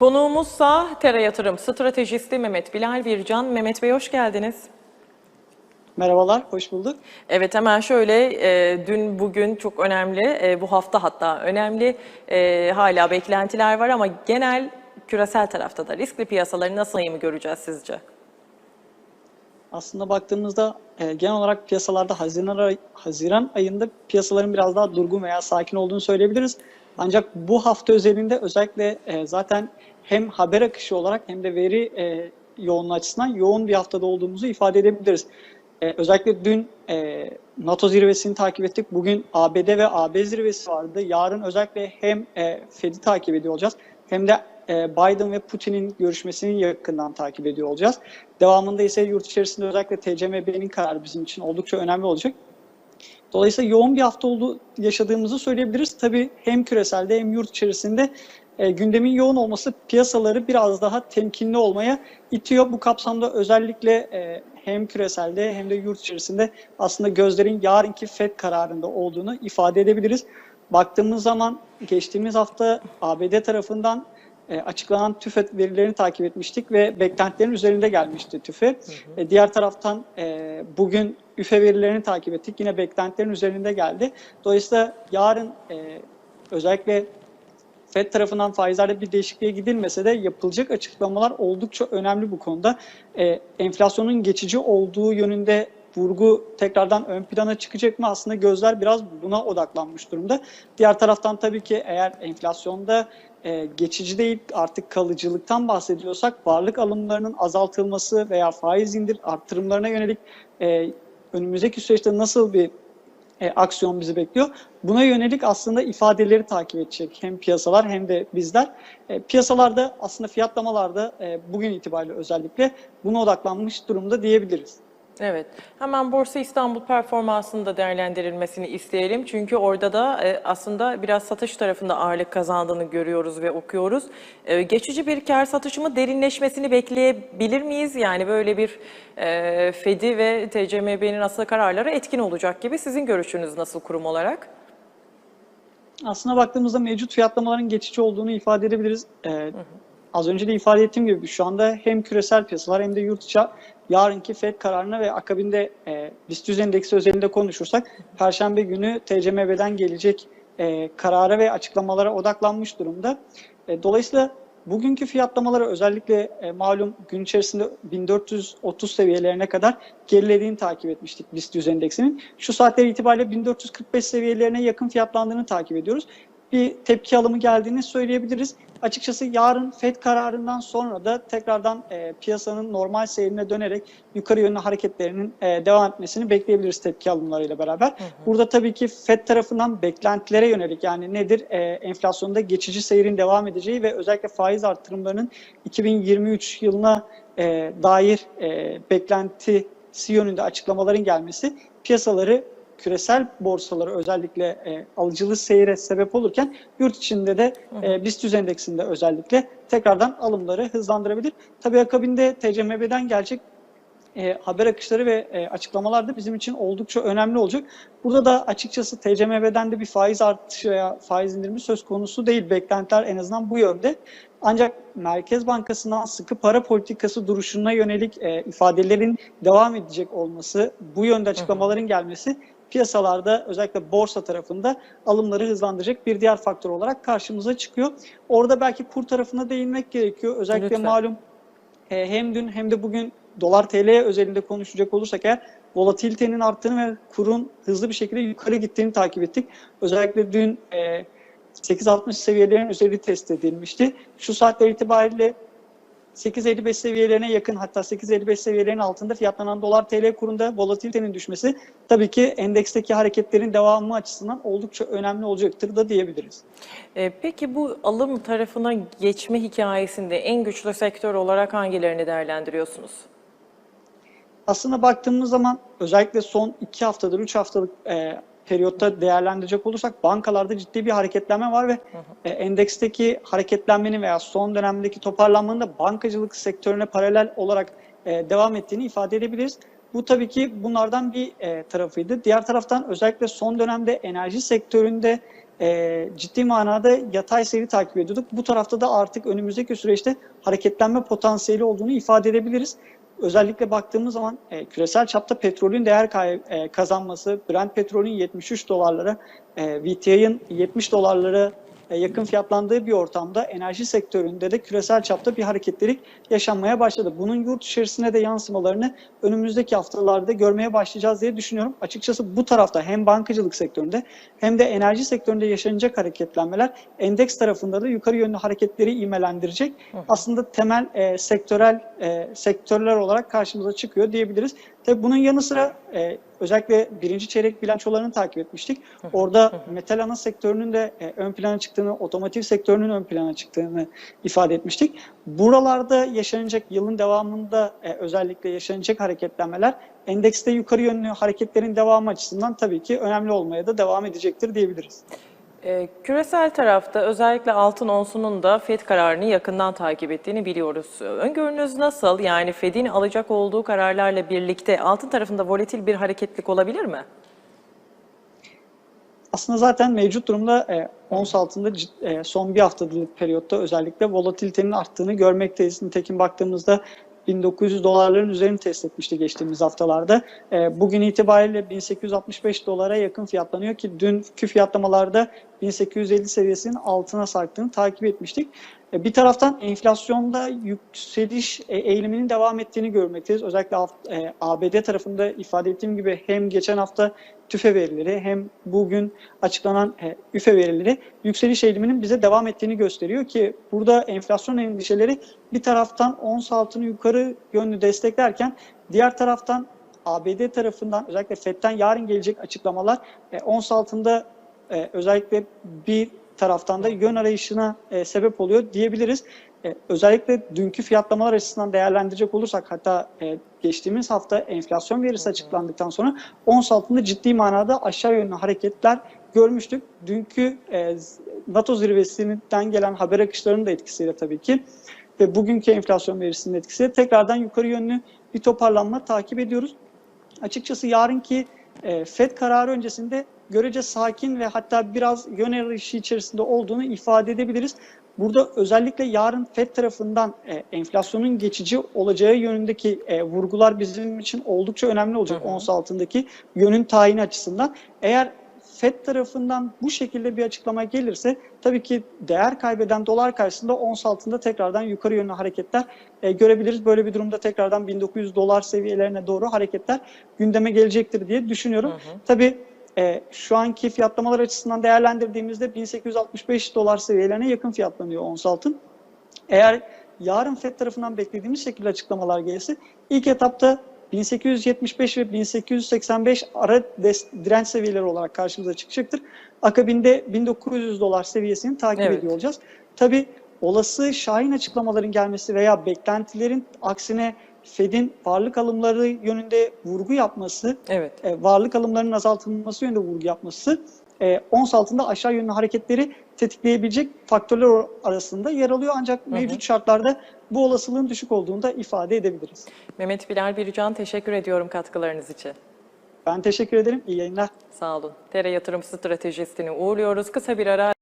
Konuğumuzsa Tera Yatırım Stratejisti Mehmet Bilal Bircan. Mehmet Bey hoş geldiniz. Merhabalar, hoş bulduk. Evet hemen şöyle e, dün bugün çok önemli, e, bu hafta hatta önemli e, hala beklentiler var ama genel küresel tarafta da riskli piyasaları nasıl mı göreceğiz sizce? Aslında baktığımızda e, genel olarak piyasalarda Haziran, Haziran ayında piyasaların biraz daha durgun veya sakin olduğunu söyleyebiliriz. Ancak bu hafta özelinde özellikle e, zaten hem haber akışı olarak hem de veri e, yoğunluğu açısından yoğun bir haftada olduğumuzu ifade edebiliriz. E, özellikle dün e, NATO zirvesini takip ettik. Bugün ABD ve AB zirvesi vardı. Yarın özellikle hem e, Fed'i takip ediyor olacağız hem de e, Biden ve Putin'in görüşmesini yakından takip ediyor olacağız. Devamında ise yurt içerisinde özellikle TCMB'nin kararı bizim için oldukça önemli olacak. Dolayısıyla yoğun bir hafta oldu yaşadığımızı söyleyebiliriz. Tabii hem küreselde hem yurt içerisinde e, gündemin yoğun olması piyasaları biraz daha temkinli olmaya itiyor. Bu kapsamda özellikle e, hem küreselde hem de yurt içerisinde aslında gözlerin yarınki FED kararında olduğunu ifade edebiliriz. Baktığımız zaman geçtiğimiz hafta ABD tarafından e, açıklanan TÜFE verilerini takip etmiştik ve beklentilerin üzerinde gelmişti TÜFE. E, diğer taraftan e, bugün üfe verilerini takip ettik. Yine beklentilerin üzerinde geldi. Dolayısıyla yarın e, özellikle FED tarafından faizlerde bir değişikliğe gidilmese de yapılacak açıklamalar oldukça önemli bu konuda. E, enflasyonun geçici olduğu yönünde vurgu tekrardan ön plana çıkacak mı? Aslında gözler biraz buna odaklanmış durumda. Diğer taraftan tabii ki eğer enflasyonda e, geçici değil artık kalıcılıktan bahsediyorsak varlık alımlarının azaltılması veya faiz indir arttırımlarına yönelik e, önümüzdeki süreçte nasıl bir e, aksiyon bizi bekliyor. Buna yönelik aslında ifadeleri takip edecek hem piyasalar hem de bizler. E, piyasalarda aslında fiyatlamalarda e, bugün itibariyle özellikle buna odaklanmış durumda diyebiliriz. Evet, hemen Borsa İstanbul performansının da değerlendirilmesini isteyelim. Çünkü orada da e, aslında biraz satış tarafında ağırlık kazandığını görüyoruz ve okuyoruz. E, geçici bir kar satışı mı derinleşmesini bekleyebilir miyiz? Yani böyle bir e, FED'i ve TCMB'nin aslında kararları etkin olacak gibi. Sizin görüşünüz nasıl kurum olarak? Aslında baktığımızda mevcut fiyatlamaların geçici olduğunu ifade edebiliriz. Ee, Az önce de ifade ettiğim gibi şu anda hem küresel piyasalar hem de yurt içi yarınki FED kararına ve akabinde e, BIST 100 endeksi özelinde konuşursak Perşembe günü TCMB'den gelecek e, karara ve açıklamalara odaklanmış durumda. E, dolayısıyla bugünkü fiyatlamaları özellikle e, malum gün içerisinde 1430 seviyelerine kadar gerilediğini takip etmiştik BIST 100 endeksinin. Şu saatler itibariyle 1445 seviyelerine yakın fiyatlandığını takip ediyoruz bir tepki alımı geldiğini söyleyebiliriz. Açıkçası yarın FED kararından sonra da tekrardan e, piyasanın normal seyrine dönerek yukarı yönlü hareketlerinin e, devam etmesini bekleyebiliriz tepki alımlarıyla beraber. Burada tabii ki FED tarafından beklentilere yönelik yani nedir? E, enflasyonda geçici seyrin devam edeceği ve özellikle faiz artırımlarının 2023 yılına e, dair e, beklentisi yönünde açıklamaların gelmesi piyasaları küresel borsaları özellikle e, alıcılı seyre sebep olurken yurt içinde de e, BIST 100 endeksinde özellikle tekrardan alımları hızlandırabilir. Tabii akabinde TCMB'den gelecek e, haber akışları ve e, açıklamalar da bizim için oldukça önemli olacak. Burada da açıkçası TCMB'den de bir faiz artışı veya faiz indirimi söz konusu değil. Beklentiler en azından bu yönde. Ancak Merkez Bankası'ndan sıkı para politikası duruşuna yönelik e, ifadelerin devam edecek olması, bu yönde açıklamaların gelmesi piyasalarda özellikle borsa tarafında alımları hızlandıracak bir diğer faktör olarak karşımıza çıkıyor. Orada belki kur tarafına değinmek gerekiyor. Özellikle Lütfen. malum e, hem dün hem de bugün dolar TL özelinde konuşacak olursak eğer volatilitenin arttığını ve kurun hızlı bir şekilde yukarı gittiğini takip ettik. Özellikle dün e, 8.60 seviyelerin üzeri test edilmişti. Şu saatler itibariyle 8.55 seviyelerine yakın hatta 8.55 seviyelerin altında fiyatlanan dolar TL kurunda volatilitenin düşmesi tabii ki endeksteki hareketlerin devamı açısından oldukça önemli olacaktır da diyebiliriz. E, peki bu alım tarafına geçme hikayesinde en güçlü sektör olarak hangilerini değerlendiriyorsunuz? Aslında baktığımız zaman özellikle son 2 haftadır 3 haftalık e, periyotta değerlendirecek olursak bankalarda ciddi bir hareketlenme var ve e, endeksteki hareketlenmenin veya son dönemdeki toparlanmanın da bankacılık sektörüne paralel olarak e, devam ettiğini ifade edebiliriz. Bu tabii ki bunlardan bir e, tarafıydı. Diğer taraftan özellikle son dönemde enerji sektöründe e, ciddi manada yatay seyri takip ediyorduk. Bu tarafta da artık önümüzdeki süreçte hareketlenme potansiyeli olduğunu ifade edebiliriz. Özellikle baktığımız zaman e, küresel çapta petrolün değer kay- e, kazanması, Brent petrolün 73 dolarlara, e, VTI'nin 70 dolarlara yakın fiyatlandığı bir ortamda enerji sektöründe de küresel çapta bir hareketlilik yaşanmaya başladı. Bunun yurt içerisine de yansımalarını önümüzdeki haftalarda görmeye başlayacağız diye düşünüyorum. Açıkçası bu tarafta hem bankacılık sektöründe hem de enerji sektöründe yaşanacak hareketlenmeler endeks tarafında da yukarı yönlü hareketleri imelendirecek. Aslında temel e, sektörel e, sektörler olarak karşımıza çıkıyor diyebiliriz. Tabii bunun yanı sıra e, özellikle birinci çeyrek bilançolarını takip etmiştik. Orada metal ana sektörünün de e, ön plana çıktığını, otomotiv sektörünün ön plana çıktığını ifade etmiştik. Buralarda yaşanacak yılın devamında e, özellikle yaşanacak hareketlenmeler endekste yukarı yönlü hareketlerin devamı açısından tabii ki önemli olmaya da devam edecektir diyebiliriz. Ee, küresel tarafta özellikle altın onsunun da FED kararını yakından takip ettiğini biliyoruz. Öngörünüz nasıl? Yani FED'in alacak olduğu kararlarla birlikte altın tarafında volatil bir hareketlik olabilir mi? Aslında zaten mevcut durumda e, ons altında e, son bir haftalık periyotta özellikle volatilitenin arttığını görmekteyiz. Nitekim baktığımızda 1900 dolarların üzerini test etmişti geçtiğimiz haftalarda. E, bugün itibariyle 1865 dolara yakın fiyatlanıyor ki dünkü fiyatlamalarda 1850 seviyesinin altına sarktığını takip etmiştik. E, Bir taraftan enflasyonda yükseliş e, eğiliminin devam ettiğini görmekteyiz. Özellikle haft- e, ABD tarafında ifade ettiğim gibi hem geçen hafta tüfe verileri hem bugün açıklanan üfe verileri yükseliş eğiliminin bize devam ettiğini gösteriyor ki burada enflasyon endişeleri bir taraftan ons altını yukarı yönlü desteklerken diğer taraftan ABD tarafından özellikle FED'den yarın gelecek açıklamalar ons altında özellikle bir taraftan da yön arayışına e, sebep oluyor diyebiliriz. E, özellikle dünkü fiyatlamalar açısından değerlendirecek olursak hatta e, geçtiğimiz hafta enflasyon verisi açıklandıktan sonra ons altında ciddi manada aşağı yönlü hareketler görmüştük. Dünkü e, NATO zirvesinden gelen haber akışlarının da etkisiyle tabii ki ve bugünkü enflasyon verisinin etkisiyle tekrardan yukarı yönlü bir toparlanma takip ediyoruz. Açıkçası yarınki e, FED kararı öncesinde görece sakin ve hatta biraz yön arayışı içerisinde olduğunu ifade edebiliriz. Burada özellikle yarın FED tarafından e, enflasyonun geçici olacağı yönündeki e, vurgular bizim için oldukça önemli olacak ons altındaki yönün tayini açısından. Eğer FED tarafından bu şekilde bir açıklama gelirse tabii ki değer kaybeden dolar karşısında ons altında tekrardan yukarı yönlü hareketler e, görebiliriz. Böyle bir durumda tekrardan 1900 dolar seviyelerine doğru hareketler gündeme gelecektir diye düşünüyorum. Tabii e, şu anki fiyatlamalar açısından değerlendirdiğimizde 1865 dolar seviyelerine yakın fiyatlanıyor ons altın. Eğer yarın FED tarafından beklediğimiz şekilde açıklamalar gelirse ilk etapta 1875 ve 1885 ara direnç seviyeleri olarak karşımıza çıkacaktır. Akabinde 1900 dolar seviyesini takip Evet. ediyor olacağız. Tabii olası şahin açıklamaların gelmesi veya beklentilerin aksine Fed'in varlık alımları yönünde vurgu yapması, Evet. e, varlık alımlarının azaltılması yönünde vurgu yapması e, ons altında aşağı yönlü hareketleri tetikleyebilecek faktörler arasında yer alıyor. Ancak mevcut şartlarda bu olasılığın düşük olduğunu da ifade edebiliriz. Mehmet Bilal Bircan teşekkür ediyorum katkılarınız için. Ben teşekkür ederim. İyi yayınlar. Sağ olun. TR Yatırım Stratejistini uğurluyoruz. Kısa bir ara